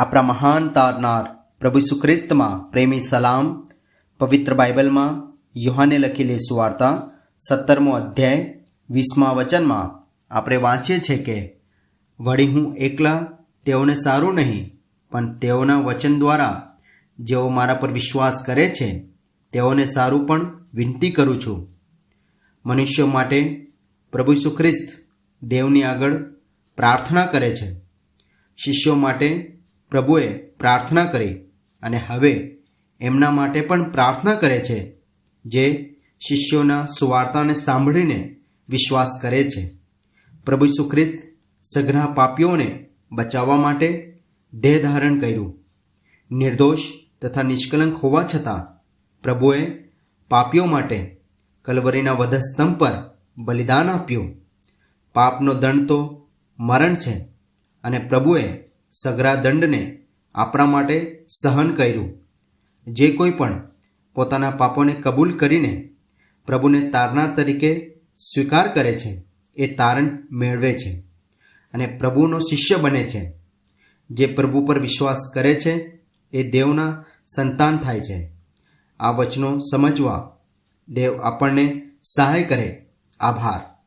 આપણા મહાન તારનાર પ્રભુ સુખ્રિસ્તમાં પ્રેમી સલામ, પવિત્ર બાઇબલમાં યુહાને લખેલી સુવાર્તા, સત્તરમો અધ્યાય, વીસમા વચનમાં આપણે વાંચીએ છીએ કે, વળી હું એકલા તેઓને સારું નહીં, પણ તેઓના વચન દ્વારા જેઓ મારા પર વિશ્વાસ કરે છે, તેઓને સારું પણ વિનંતી કરું છું. મનુષ્યો માટે પ્રભુ સુખ્રિસ્ત દેવની આગળ પ્રાર્થના કરે છે. શિષ્યો માટે પ્રભુએ પ્રાર્થના કરી અને હવે એમના માટે પણ પ્રાર્થના કરે છે, જે શિષ્યોના સુવાર્તાને સાંભળીને વિશ્વાસ કરે છે. પ્રભુ સુખ્રિસ્ત સઘના પાપીઓને બચાવવા માટે દેહ ધારણ કર્યું. નિર્દોષ તથા નિષ્કલંક હોવા છતાં પ્રભુએ પાપીઓ માટે કલવરીના વધસ્તંભ પર બલિદાન આપ્યું. પાપનો દંડ તો મરણ છે અને પ્રભુએ સઘળા દંડને આપણા માટે સહન કર્યું. જે કોઈ પણ પોતાના પાપોને કબૂલ કરીને પ્રભુને તારનાર તરીકે સ્વીકાર કરે છે, એ તારણ મેળવે છે અને પ્રભુનો શિષ્ય બને છે. જે પ્રભુ પર વિશ્વાસ કરે છે, એ દેવના સંતાન થાય છે. આ વચનો સમજવા દેવ આપણને સહાય કરે. આભાર.